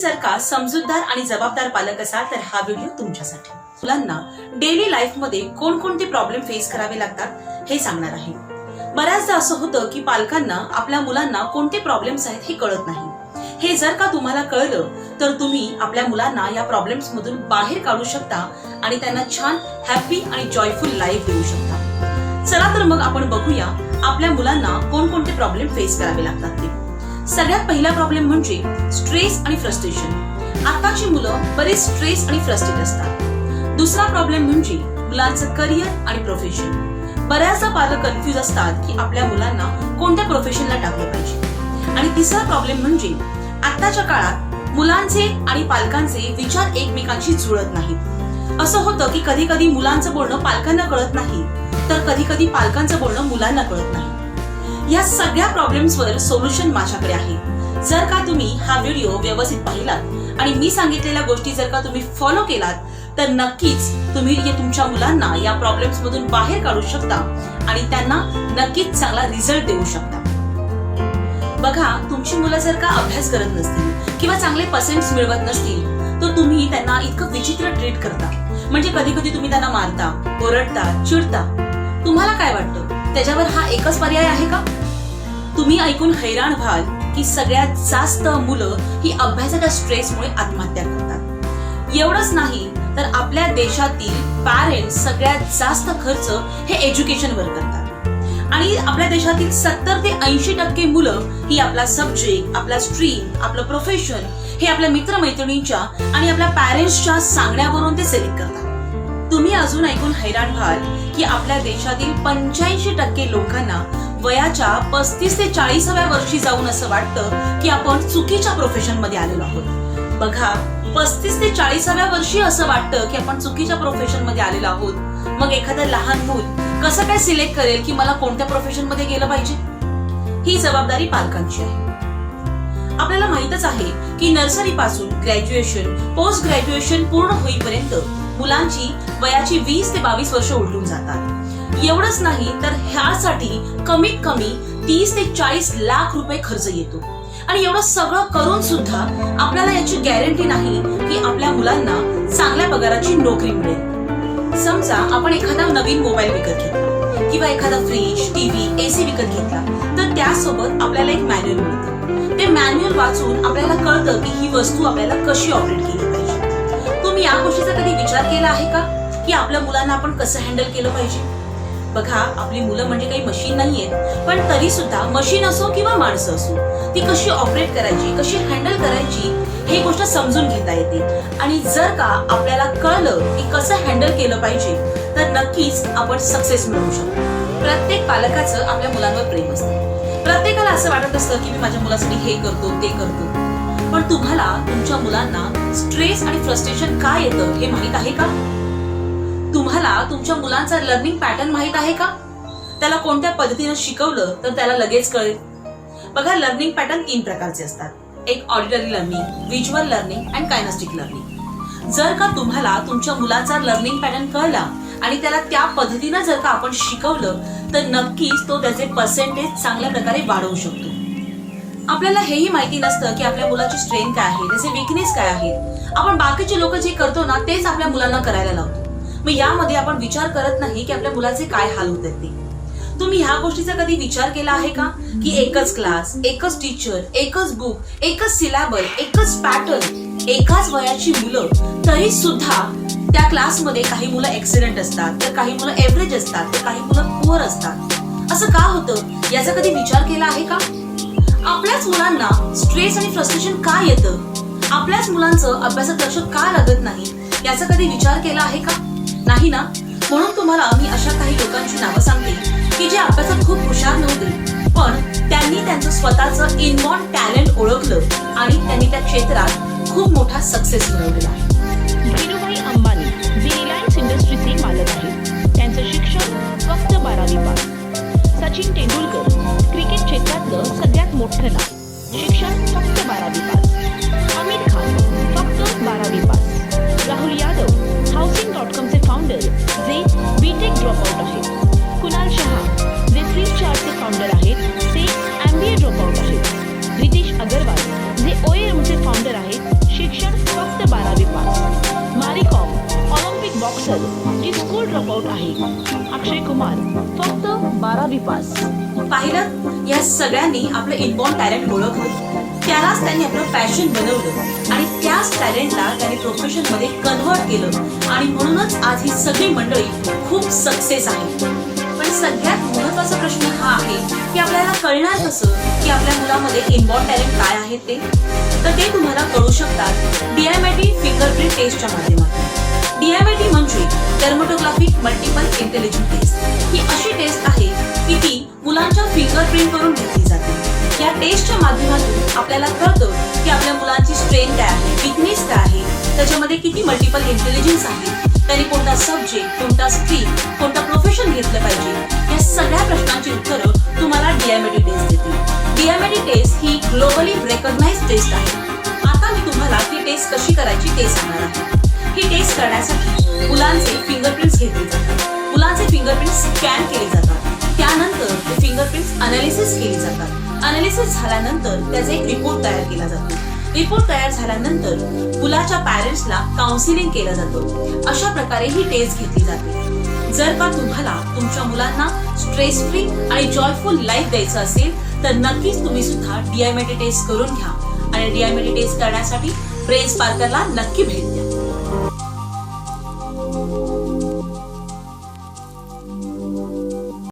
जर का समजूतदार आणि जबाबदार पालक असाल तर हा व्हिडिओ तुमच्यासाठी. मुलांना डेली लाईफमध्ये कोणकोणते प्रॉब्लेम फेस करावे लागतात हे सांगणार आहे. बऱ्याचदा असं होतं की पालकांना आपल्या मुलांना कोणते प्रॉब्लेम्स आहेत हे कळत नाही. हे जर का तुम्हाला कळलं तर तुम्ही आपल्या मुलांना या प्रॉब्लेम्स मधून बाहेर काढू शकता आणि त्यांना छान हॅपी आणि जॉयफुल लाईफ देऊ शकता. चला तर मग आपण बघूया आपल्या मुलांना कोणकोणते प्रॉब्लेम फेस करावे लागतात ते. सगळ्यात पहिला प्रॉब्लेम म्हणजे स्ट्रेस आणि फ्रस्ट्रेशन आताची मुलं बरेच स्ट्रेस आणि फ्रस्ट्रेट असतात. दुसरा प्रॉब्लेम म्हणजे मुलांचं करिअर आणि प्रोफेशन बऱ्याचदा पालक कन्फ्युज असतात की आपल्या मुलांना कोणत्या प्रोफेशनला टाकले पाहिजे. आणि तिसरा प्रॉब्लेम म्हणजे आताच्या काळात मुलांचे आणि पालकांचे विचार एकमेकांशी जुळत नाहीत. असं होतं की कधी कधी मुलांचं बोलणं पालकांना कळत नाही तर कधी कधी पालकांचं बोलणं मुलांना कळत नाही. या सगळ्या प्रॉब्लेम्सवर सोल्युशन माझ्याकडे आहे. जर का तुम्ही हा व्हिडिओ व्यवस्थित पाहिलात आणि मी सांगितलेल्या गोष्टी जर का तुम्ही फॉलो केलात तर नक्कीच तुम्ही तुमच्या मुलांना या प्रॉब्लेम्स मधून बाहेर काढू शकता आणि त्यांना नक्कीच चांगला रिझल्ट देऊ शकता. बघा तुमची मुलं जर का अभ्यास करत नसतील किंवा चांगले पर्सेंट्स मिळवत नसतील तर तुम्ही त्यांना इतकं विचित्र ट्रीट करता. म्हणजे कधी कधी तुम्ही त्यांना मारता ओरडता चिडता. तुम्हाला काय वाटतं? त्याच्यावर हा एकच पर्याय आहे का? तुम्ही ऐकून हैराण व्हाल की सगळ्यात जास्त मुलं ही अभ्यासाच्या स्ट्रेसमुळे आत्महत्या करतात. एवढंच नाही तर आपल्या देशातील पॅरेंट्स सगळ्यात जास्त खर्च हे एज्युकेशनवर करतात. आणि आपल्या देशातील सत्तर ते ऐंशी टक्के मुलं ही आपला सब्जेक्ट आपला स्ट्रीम आपलं प्रोफेशन हे आपल्या मित्रमैत्रिणींच्या आणि आपल्या पॅरेंट्सच्या सांगण्यावरून ते सिलेक्ट करतात. तुम्ही अजून ऐकून हैराण व्हाल की आपल्या देशातील पंच्याऐंशी टक्के लोकांना वयाच्या पस्तीस ते चाळीसाव्या वर्षी जाऊन असं वाटतं की आपण चुकीच्या प्रोफेशनमध्ये आलेलो आहोत. बघा पस्तीस ते चाळीसाव्या वर्षी असं वाटतं की आपण चुकीच्या प्रोफेशनमध्ये आलेलो आहोत. मग एखादं लहान मूल कसं काय सिलेक्ट करेल की मला कोणत्या प्रोफेशनमध्ये गेलं पाहिजे? ही जबाबदारी पालकांची आहे. आपल्याला माहितच आहे की नर्सरी पासून ग्रॅज्युएशन पोस्ट ग्रॅज्युएशन पूर्ण होईपर्यंत मुलांची वयाची वीस ते बावीस वर्ष उलटून जातात. एवढंच नाही तर ह्यासाठी कमीत कमी तीस ते चाळीस लाख रुपये खर्च येतो. आणि एवढं सगळं करून सुद्धा आपल्याला याची गॅरंटी नाही की आपल्या मुलांना चांगल्या पगाराची नोकरी मिळेल. समजा आपण एखादा नवीन मोबाईल विकत घेतला किंवा एखादा फ्रीज टीव्ही एसी विकत घेतला तर त्यासोबत आपल्याला एक मॅन्युअल मिळतं. ते मॅन्युअल वाचून आपल्याला कळतं की ही वस्तू आपल्याला कशी ऑपरेट केली पाहिजे. तुम्ही या गोष्टीचा कधी विचार केला आहे का? की आपल्या मुलांना आपण कसं हँडल केलं पाहिजे? बघा आपली मुलं म्हणजे काही मशीन नाहीयेत. पण तरी सुद्धा मशीन असो किंवा माणसं असो ती कशी ऑपरेट करायची कशी हँडल करायची हे गोष्ट समजून घेता येते. आणि जर का आपल्याला कळलं की कसं हँडल केलं पाहिजे तर नक्कीच आपण सक्सेस मिळवू शकतो. प्रत्येक पालकाचं आपल्या मुलांवर प्रेम असतं. प्रत्येकाला असं वाटत असतं की मी माझ्या मुलासाठी हे करतो ते करतो. पण तुम्हाला तुमच्या मुलांना स्ट्रेस आणि फ्रस्ट्रेशन काय येतं हे माहीत आहे का? तुम्हाला तुमच्या मुलांचा लर्निंग पॅटर्न माहीत आहे का? त्याला कोणत्या पद्धतीने शिकवलं तर त्याला लगेच कळेल. बघा लर्निंग पॅटर्न तीन प्रकारचे असतात. एक auditory learning visual learning and kinesthetic learning जर का तुम्हाला तुमच्या मुलाचा लर्निंग पॅटर्न कळला आणि त्याला त्या पद्धतीनं जर का आपण शिकवलं तर नक्कीच तो त्याचे पर्सेंटेज चांगल्या प्रकारे वाढवू शकतो. आपल्याला हेही माहिती नसतं की आपल्या मुलाची स्ट्रेंथ काय आहे त्याचे विकनेस काय आहेत. आपण बाकीचे लोक जे करतो ना तेच आपल्या मुलांना करायला लावतो. मग यामध्ये आपण विचार करत नाही की आपल्या मुलाचे काय हाल होत आहेत ते. तुम्ही ह्या गोष्टीचा कधी विचार केला आहे का? की एकच क्लास एकच टीचर एकच बुक एकच सिलेबस एकच पॅटर्न एकाच वयाची मुलं तरी सुद्धा त्या क्लासमध्ये काही मुलं एक्सिडेंट असतात तर काही मुलं एव्हरेज असतात तर काही मुलं पुअर असतात. असं का होतं? याचा कधी विचार केला आहे का? आपल्याच मुलांना स्ट्रेस आणि फ्रस्ट्रेशन का येतं? आपल्याच मुलांचं अभ्यासात लक्ष का लागत नाही? याचा कधी विचार केला आहे का? नाही ना? म्हणून तुम्हाला मी अशा काही लोकांची नावं सांगते की जे अभ्यासात खूप हुशार नव्हते. पण त्यांनी त्यांचं स्वतःचं इनबॉर्न टॅलेंट ओळखलं आणि त्यांनी त्या क्षेत्रात खूप मोठा सक्सेस मिळवलेला अक्षय कुमार फक्त बारावी पास. पाहिलं? या सगळ्यांनी आपलं इनबॉर्न टॅलेंट ओळखलं. त्यालाच त्यांनी आपलं पॅशन बनवलं. आणि त्याच टॅलेंटला त्यांनी प्रोफेशनमध्ये कन्व्हर्ट केलं. आणि म्हणूनच आज ही सगळी मंडळी खूप सक्सेस आहे. पण सगळ्यात महत्त्वाचा प्रश्न हा आहे की आपल्याला कळणार कसं की आपल्या मुलामध्ये इनबॉर्न टॅलेंट काय आहे ते? तर ते तुम्हाला कळू शकतात डीआयमॅटी फिंगरप्रिंट टेस्टच्या माध्यमातून. डीएमआयटी म्हणजे टर्मोटोग्राफिक मल्टिपल इंटेलिजन्स टेस्ट ही अशी टेस्ट आहे की ती मुलांच्या फिंगरप्रिंट करून घेतली जाते. या टेस्टच्या माध्यमातून आपल्याला कळतं की आपल्या मुलांची स्ट्रेंथ काय आहे विकनेस काय आहे त्याच्यामध्ये किती मल्टिपल इंटेलिजन्स आहे त्यांनी कोणता सब्जेक्ट कोणता स्ट्रीम कोणता प्रोफेशन घेतलं पाहिजे या सगळ्या प्रश्नांची उत्तरं तुम्हाला डीएमएटी टेस्ट देते डीएमएटी टेस्ट ही ग्लोबली रेकॉग्नाइज टेस्ट आहे. आता मी तुम्हाला ती टेस्ट कशी करायची ते सांगणार आहे. ही टेस्ट करण्यासाठी मुलांचे फिंगरप्रिंट्स घेतले जातात. मुलांचे फिंगरप्रिंट्स स्कॅन केले जातात. त्यानंतर ते फिंगरप्रिंट्स अनालिसिस केले जातात. अनालिसिस झाल्यानंतर त्याचा एक रिपोर्ट तयार केला जातो. रिपोर्ट तयार झाल्यानंतर मुलाच्या पॅरेंट्सला काउन्सिलिंग केलं जातं. अशा प्रकारे ही टेस्ट घेतली जाते. जर का तुम्हाला तुमच्या मुलांना स्ट्रेस फ्री आणि जॉयफुल लाईफ द्यायचं असेल तर नक्कीच तुम्ही सुद्धा डीआयमेटी टेस्ट करून घ्या. आणि डीआयमेटी टेस्ट करण्यासाठी ब्रेन स्पार्करला नक्की भेट द्या.